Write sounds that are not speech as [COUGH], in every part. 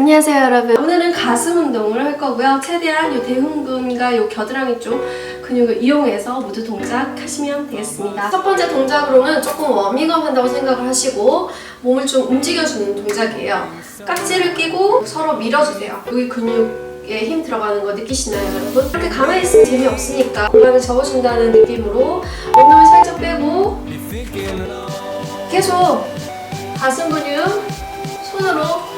안녕하세요 여러분. 오늘은 가슴 운동을 할 거고요. 최대한 이 대흉근과 이 겨드랑이 쪽 근육을 이용해서 모두 동작 하시면 되겠습니다. 첫 번째 동작으로는 조금 워밍업 한다고 생각을 하시고 몸을 좀 움직여주는 동작이에요. 깍지를 끼고 서로 밀어주세요. 여기 근육에 힘 들어가는 거 느끼시나요 여러분? 이렇게 가만히 있으면 재미없으니까 공간을 접어준다는 느낌으로 엉덩이 살짝 빼고 계속 가슴 근육 손으로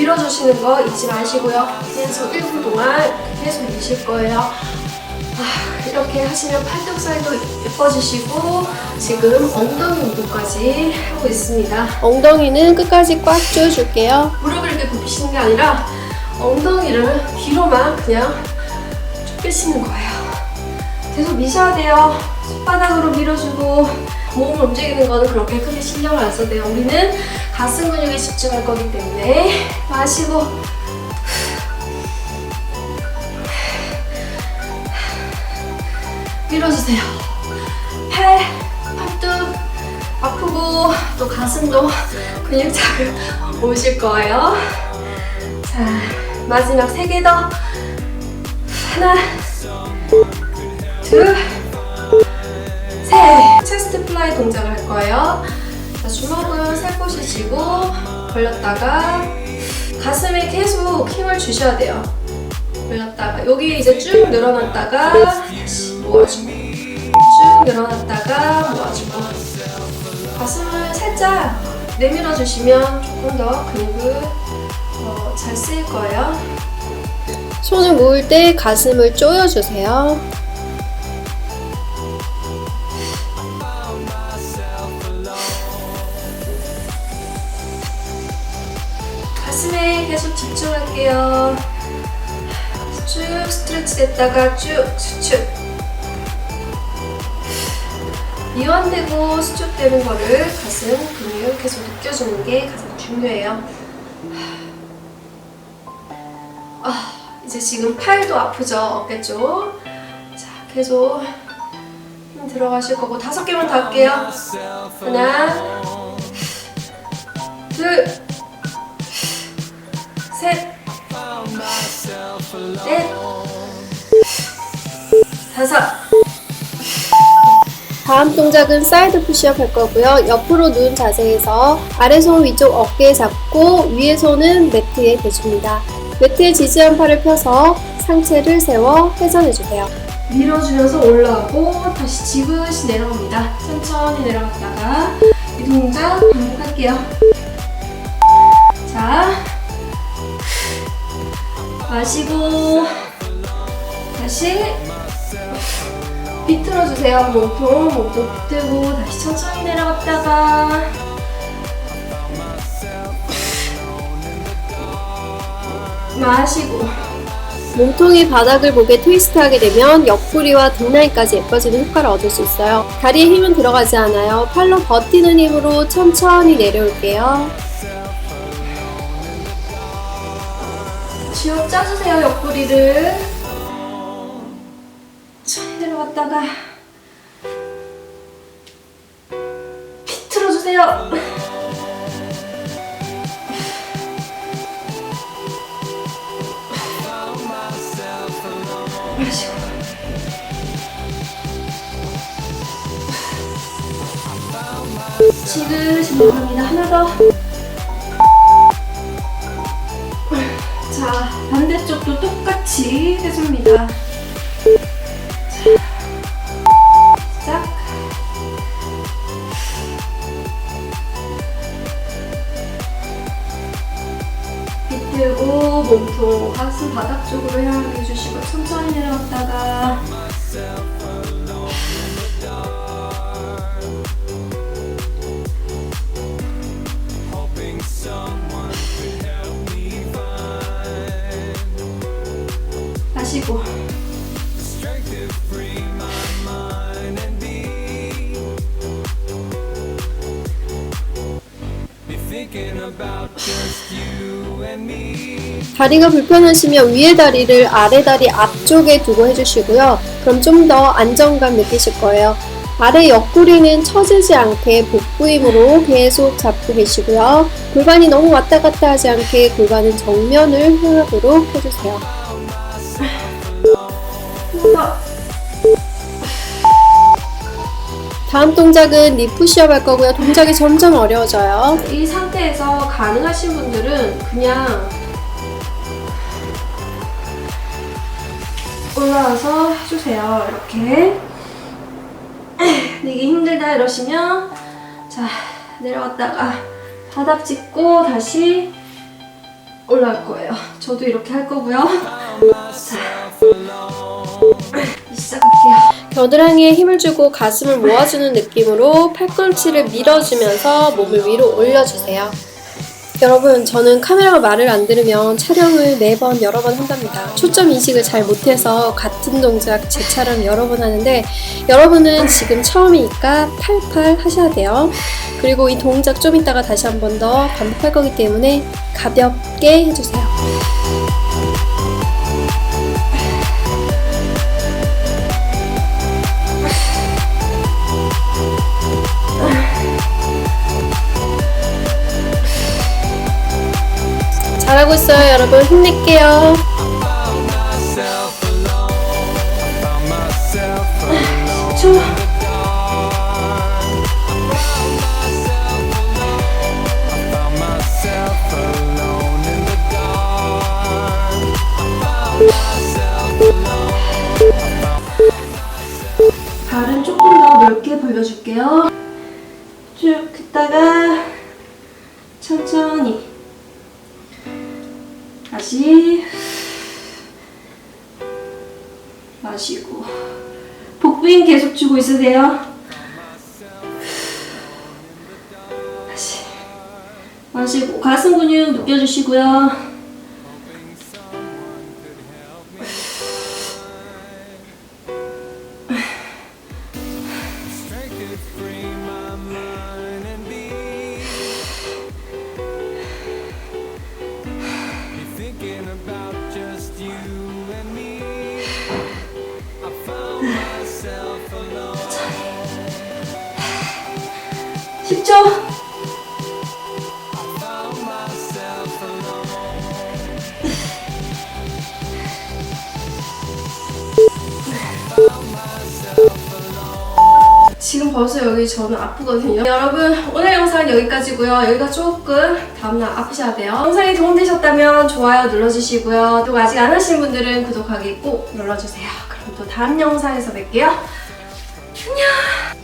밀어주시는 거 잊지 마시고요. 계속 1분 동안 계속 미실 거예요. 아, 이렇게 하시면 팔뚝살도 예뻐지시고 지금 엉덩이 운동까지 하고 있습니다. 엉덩이는 끝까지 꽉 조여줄게요. 무릎을 이렇게 굽히시는 게 아니라 엉덩이를 뒤로만 그냥 쭉 빼시는 거예요. 계속 미셔야 돼요. 손바닥으로 밀어주고 몸을 움직이는 거는 그렇게 크게 신경을 안 써도. 우리는 가슴 근육에 집중할 거기 때문에 마시고 밀어주세요. 팔, 팔뚝 아프고 또 가슴도 근육 자극 오실 [LAUGHS] 거예요. 자, 마지막 세 개 더. 하나, 둘, 셋. 플라이 동작을 할 거예요. 자, 주먹을 살포시 쥐고 벌렸다가 가슴에 계속 힘을 주셔야 돼요. 벌렸다가 여기 이제 쭉 늘어났다가 모아주고 쭉 늘어났다가 모아주고 가슴을 살짝 내밀어 주시면 조금 더 근육을 어, 잘 쓰일 거예요. 손을 모을 때 가슴을 조여주세요. 할게요. 쭉 스트레치 됐다가 쭉 수축. 이완되고 수축되는 거를 가슴 근육 계속 느껴주는 게 가장 중요해요. 아, 이제 지금 팔도 아프죠? 어깨 쪽. 자, 계속 힘 들어가실 거고 다섯 개만 더 할게요. 하나, 둘, 넷, 다섯. 다음 동작은 사이드 푸시업 할 거고요. 옆으로 누운 자세에서 아래손 위쪽 어깨에 잡고 위에 손은 매트에 대줍니다. 매트에 지지한 팔을 펴서 상체를 세워 회전해주세요. 밀어주면서 올라오고 다시 지그시 내려옵니다. 천천히 내려갔다가 이 동작 반복할게요. 자, 마시고 다시 비틀어 주세요. 몸통, 몸통 비틀고 다시 천천히 내려갔다가 마시고 몸통이 바닥을 보게 트위스트하게 되면 옆구리와 등라인까지 예뻐지는 효과를 얻을 수 있어요. 다리에 힘은 들어가지 않아요. 팔로 버티는 힘으로 천천히 내려올게요. 쥐어 짜주세요, 옆구리를. 천천히 내려갔다가 비틀어주세요. 지그시 내려갑니다. 하나 더. 같이 해줍니다. 비틀고 몸통 가슴 바닥 쪽으로 향하게 해주시고 천천히 내려갔다가 마시고 다리가 불편하시면 위에 다리를 아래 다리 앞쪽에 두고 해주시고요. 그럼 좀 더 안정감 느끼실 거예요. 발의 옆구리는 처지지 않게 복부 힘으로 계속 잡고 계시고요. 골반이 너무 왔다 갔다 하지 않게 골반은 정면을 향하도록 해주세요. 다음 동작은 니 푸시업 할 거고요. 동작이 점점 어려워져요. 이 상태에서 가능하신 분들은 그냥 올라와서 해주세요. 이렇게. [CLEARS THROAT] 이게 힘들다 이러시면 자 내려왔다가 바닥 짚고 다시 올라올 거예요. 저도 이렇게 할 거고요. [LAUGHS] 자. 겨드랑이에 힘을 주고 가슴을 모아주는 느낌으로 팔꿈치를 밀어주면서 몸을 위로 올려주세요. 여러분, 저는 카메라가 말을 안 들으면 촬영을 매번 여러 번 한답니다. 초점 인식을 잘 못해서 같은 동작 제 촬영 여러 번 하는데 여러분은 지금 처음이니까 팔팔 하셔야 돼요. 그리고 이 동작 좀 이따가 다시 한 번 더 반복할 거기 때문에 가볍게 해주세요. 잘하고 있어요, 여러분. 힘낼게요. 저 발은 조금 더 넓게 벌려줄게요. 쭉 긋다가 마시고 복부 힘 계속 주고 있으세요. 다시 마시고 가슴 근육 느껴주시고요. 지금 벌써 여기 저는 아프거든요. 여러분 오늘 영상은 여기까지고요. 여기가 조금 다음날 아프셔야 돼요. 영상이 도움되셨다면 좋아요 눌러주시고요. 또 아직 안 하신 분들은 구독하기 꼭 눌러주세요. 그럼 또 다음 영상에서 뵐게요. 안녕.